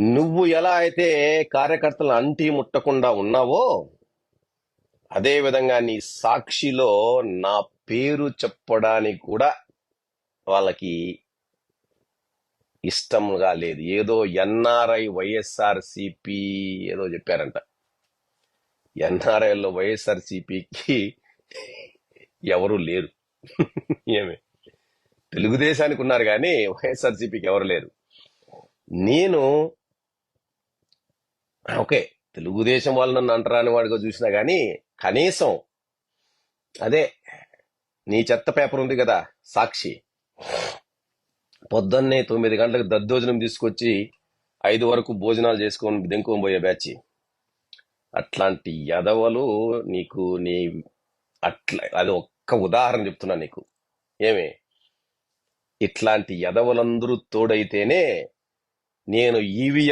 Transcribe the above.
నువ్వు ఎలా అయితే కార్యకర్తలను అంటి ముట్టకుండా ఉన్నావో అదేవిధంగా నీ సాక్షిలో నా పేరు చెప్పడానికి కూడా వాళ్ళకి ఇష్టంగా లేదు. ఏదో ఎన్ఆర్ఐ వైఎస్ఆర్ సిపి ఏదో చెప్పారంట. ఎన్ఆర్ఐలో వైఎస్ఆర్ సిపికి ఎవరు లేరు. ఏమి? తెలుగుదేశానికి ఉన్నారు కానీ వైఎస్ఆర్ సిపికి ఎవరు లేరు. నేను ఓకే తెలుగుదేశం వాళ్ళు నన్ను అంటరాని వాడిగా చూసినా కానీ కనీసం అదే నీ చెత్త పేపర్ ఉంది కదా సాక్షి. పొద్దున్నే తొమ్మిది గంటలకు దద్దోజనం తీసుకొచ్చి ఐదు వరకు భోజనాలు చేసుకొని దెంకొని పోయే బ్యాచ్ అట్లాంటి యదవలు నీకు నీ అట్లా అది ఒక్క ఉదాహరణ చెప్తున్నా నీకు. ఏమి? ఇట్లాంటి యదవలందరూ తోడైతేనే నేను ఈవీఎం